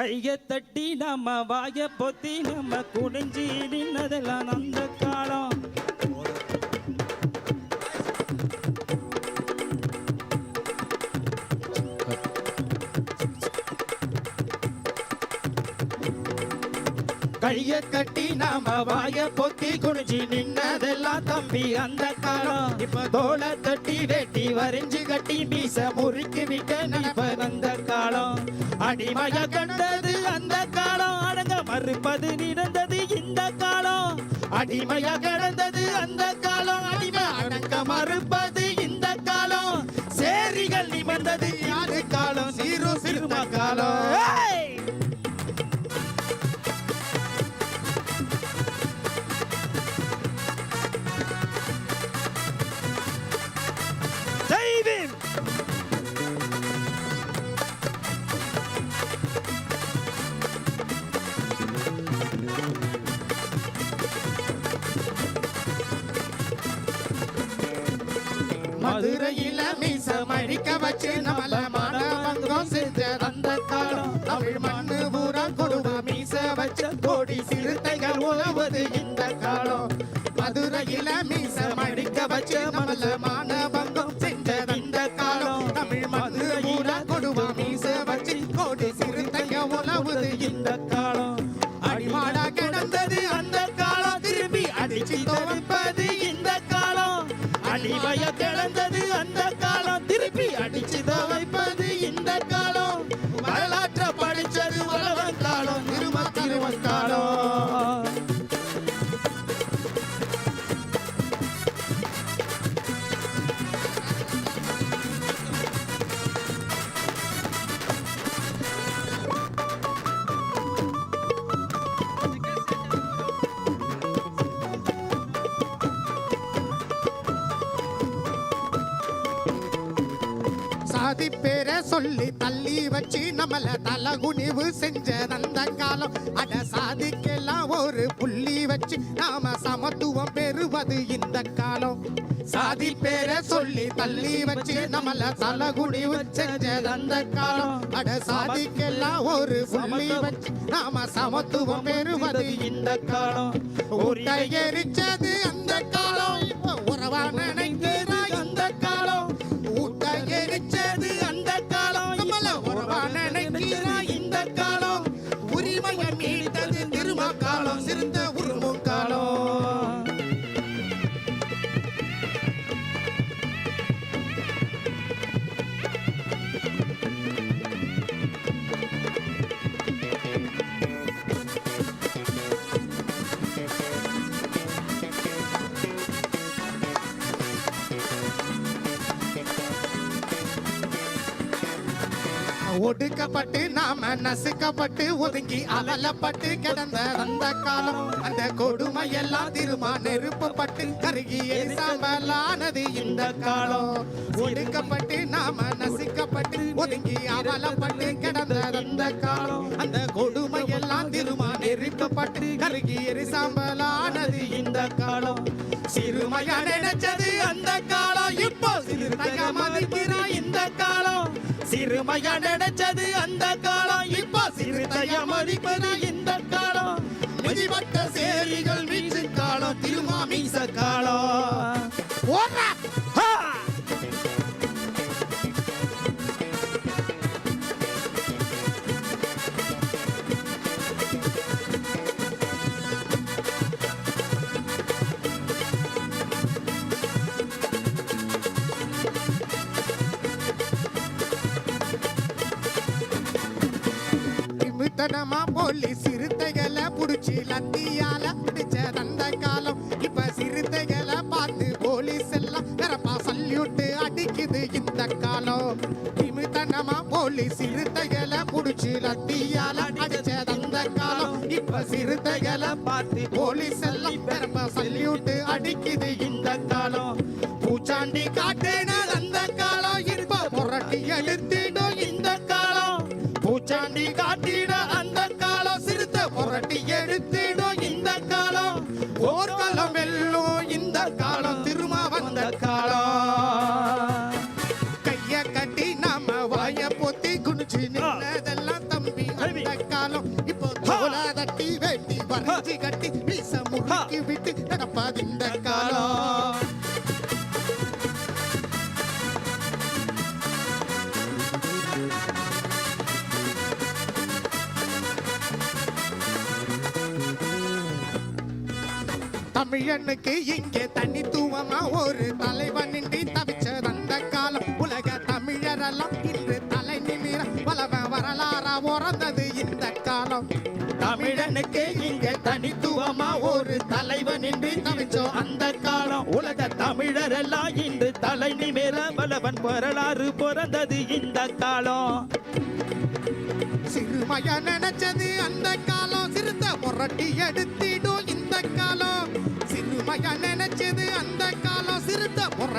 கைய தட்டி நம்ம வாய பொத்தி நம்ம குடிஞ்சி நின்னதெல்லாம் அந்த காலம். கைய கட்டி நாம வாய பொத்தி குனிஞ்சி நின்னதெல்லாம் தம்பி அந்த காலம். இப்ப தோலை தட்டி வெட்டி வரைஞ்சு கட்டி மீச முறுக்கி விட்ட நம்ப அந்த காலம். அடிமைய கண்டது அந்த காலம். அடங்க மறுப்பது நிறந்தது இந்த காலம். அடிமைய கடந்தது அந்த காலம். அடிமை அடங்க மறுப்பது மதுரையில மீச மழிக்க வச்சு நம்மள மானவங்கம் செஞ்ச அந்த காலம். தமிழ் மண்ணு பூரா கொடுமா மீச வச்ச கோடி சிறுத்தைகள் உழவது இந்த காலம். மதுரையில மீச மழிக்க வச்சு நம்மள சாதி பேரை சொல்லி தள்ளி வச்சு நம்மள தலகுனிவு செஞ்சது அந்த காலம். அட சாதிக்கெல்லாம் ஒரு புள்ளி வச்சு நாம சமத்துவம் பெறுவது இந்த காலம். சாதி பேரை சொல்லி தள்ளி வச்சு நம்மள தலகுனிவு செஞ்ச அந்த காலம். அட சாதிக்கெல்லாம் ஒரு புள்ளி வச்சு நாம சமத்துவம் பெறுவது இந்த காலம். எரிச்சது அந்த காலம். உறவான ஒடுக்கப்பட்டு நாம நசுக்கப்பட்டு ஒதுங்கி அலலப்பட்டு கிடந்த அந்த காலம் அந்த கொடுமை எல்லாம் திருமா நெருப்பப்பட்டு கருகி எரிசாம்பலானது இந்த காலம். ஒடுக்கப்பட்டு நாம நசுக்கப்பட்டு ஒதுங்கி அலலப்பட்டு கிடந்த அந்த காலம் அந்த கொடுமை எல்லாம் திருமா நெருக்கப்பட்டு கருகி எரிசாம்பலானது இந்த காலம். சிறுமையான சிறுமையா நினைச்சது அந்த காலம். இப்ப சிறுத்தைய மதிப்பது இந்த காலம் திமித்தனமா போலி சிறுத்தைகளை புடிச்சு லத்தியால பிடிச்ச அந்த காலம். இப்ப சிறுத்தைகளை பார்த்து போலீஸ் எல்லாம் நிரப்பா சல்யூட்டு அடிக்குது இந்த காலம். திமித்தனமா போலி சிறுத்தைகளை புடிச்சு லத்தியால அடிச்ச அந்த காலம். இப்ப சிறுத்தைகளை பார்த்து போலீஸ் எல்லாம் நிரப்பா சல்யூட்டு அடிக்குது இந்த காலம். பூச்சாண்டி காட்டேன் போர்க்களம் வெல்லும் இந்த காலம் திரும்ப வந்த காலம் கைய கட்டி நாம வாய பொத்தி குனிச்சு நின்னதெல்லாம் தம்பி அந்த காலம் இப்போ தோல தட்டி வெட்டி வரைஞ்சி கட்டி மீச முறுக்கி விட்டு தமிழனுக்கு இங்கே தனித்துவமா ஒரு தலைவன் நின்றி தவிச்சது அந்த காலம். உலக தமிழரெல்லாம் இன்று தலை நிமிர பலவ வரலாறா உறந்தது இந்த காலம். தமிழனுக்கு இங்க தனித்துவமா ஒரு தலைவன் இன்றி தவிச்சோம் அந்த காலம். உலக தமிழர் எல்லாம் இன்று தலை நிமிர பலவன் வரலாறு பிறந்தது இந்த காலம். சிறுமைய நினைச்சது அந்த காலம். சிறுத்த முரட்டி எடுத்து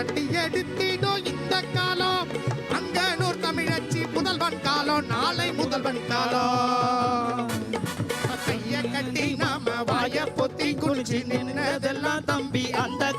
புரட்டி எடுத்திடோ இந்த காலம். அங்கனூர் தமிழச்சி முதல்வன் காலம் நாளை முதல்வன் காலம். கைய கட்டி நாம வாய பொத்தி குளிச்சு நின்னதெல்லாம் தம்பி அந்த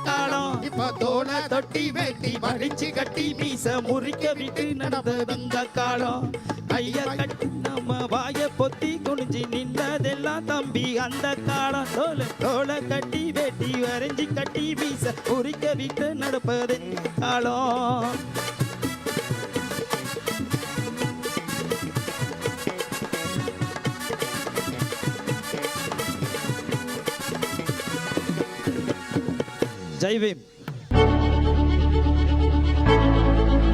கட்டி வேட்டி வெட்டி மடிச்சு கட்டி மீச முறிக்க விட்டு நடந்ததந்த காலம். கைய கட்டி நம்ம வாய பொத்தி குனிஞ்சு நின்றதெல்லாம் தம்பி அந்த காலம். தோல தோல கட்டி வேட்டி வரைஞ்சி கட்டி மீச முறிக்க விட்டு நடப்பது காலம். ஜெய்வேம்